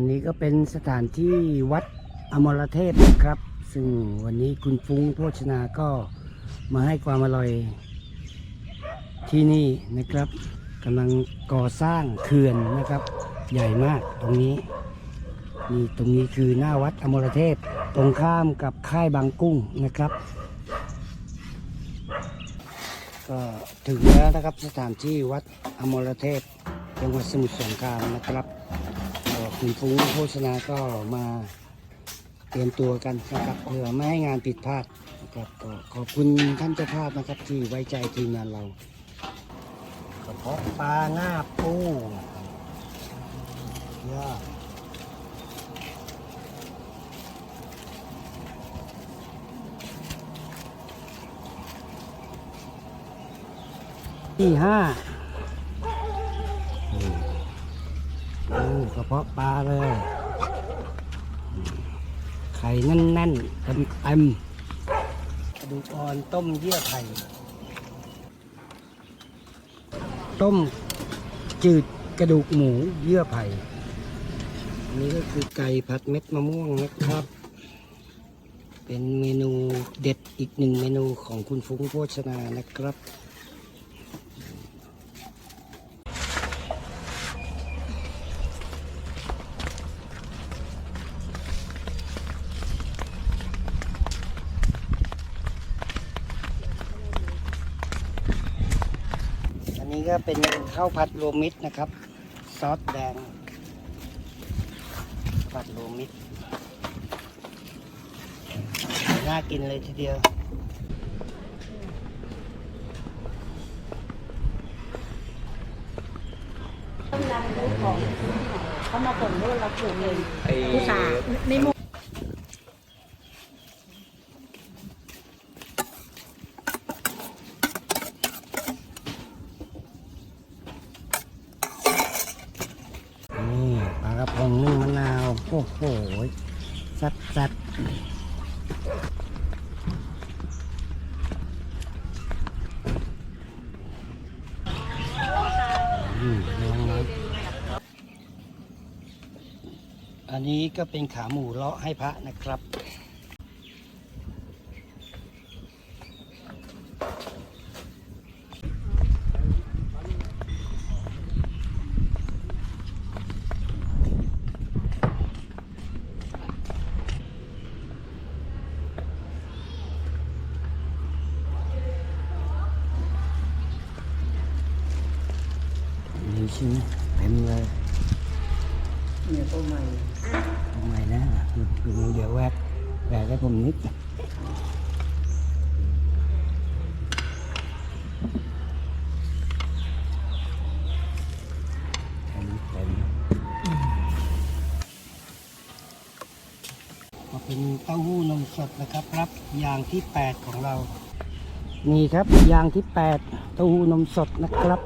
นนี้ก็เป็นสถานที่วัดอมรเทพนะครับ ซึ่งวันนี้คุณฟุ้งโภชนาก็มาให้ความอร่อยที่นี่นะครับกำลังก่อสร้างเขื่อนนะครับ ใหญ่มากตรงนี้นี่ตรงนี้คือหน้าวัดอมรเทพตรงข้ามกับค่ายบางกุ้งนะครับ ก็ถึงแล้วนะครับสถานที่วัดอมรเทพจังหวัดสมุทรสงครามนะครับ คุณฟุ้งโฆษณาก็มาเตรียมตัวกันนะครับเพื่อไม่ให้งานผิดพลาดนะครับก็ขอบคุณท่านเจ้าภาพนะครับ ที่ไว้ใจทีมงานเรากระเพาะปลาหน้าปูยอดที่ห้าอืม กระเพาะปลาเลย ไข่แน่นๆเต็มเต็มกระดูกอ่อนต้มเยื่อไข่ ต้มจืดกระดูกหมูเยื่อไผ่อันนี้ก็คือไก่ผัดเม็ดมะม่วงนะครับ เป็นเมนูเด็ดอีกหนึ่งเมนูของคุณฟุ้งโภชนานะครับ นนี้ก็เป็นข้าวผัดรวมมิตรนะครับ ซอสแดง ผัดรวมมิตร น่ากินเลยทีเดียวเขามาส่งด้วยเราปลูกเองผู้ชายในหมู่ นี่ปลากระพงนึ่ง มะนาว โอ้โหสัดสัดอันนี้ก็เป็นขาหมูเลาะให้พระนะครับ ช่ไหมเต็มเลยเนี่ยตัวใหม่ทำไมนะดูเดี๋ยวแวกแวกให้ผมนิดเต็มเต็มมาเป็นเต้าหู้นมสดนะครับรับอย่างที่ 8 ของเรา นี่ครับอย่างที่ 8 เต้าหู้นมสดนะครับ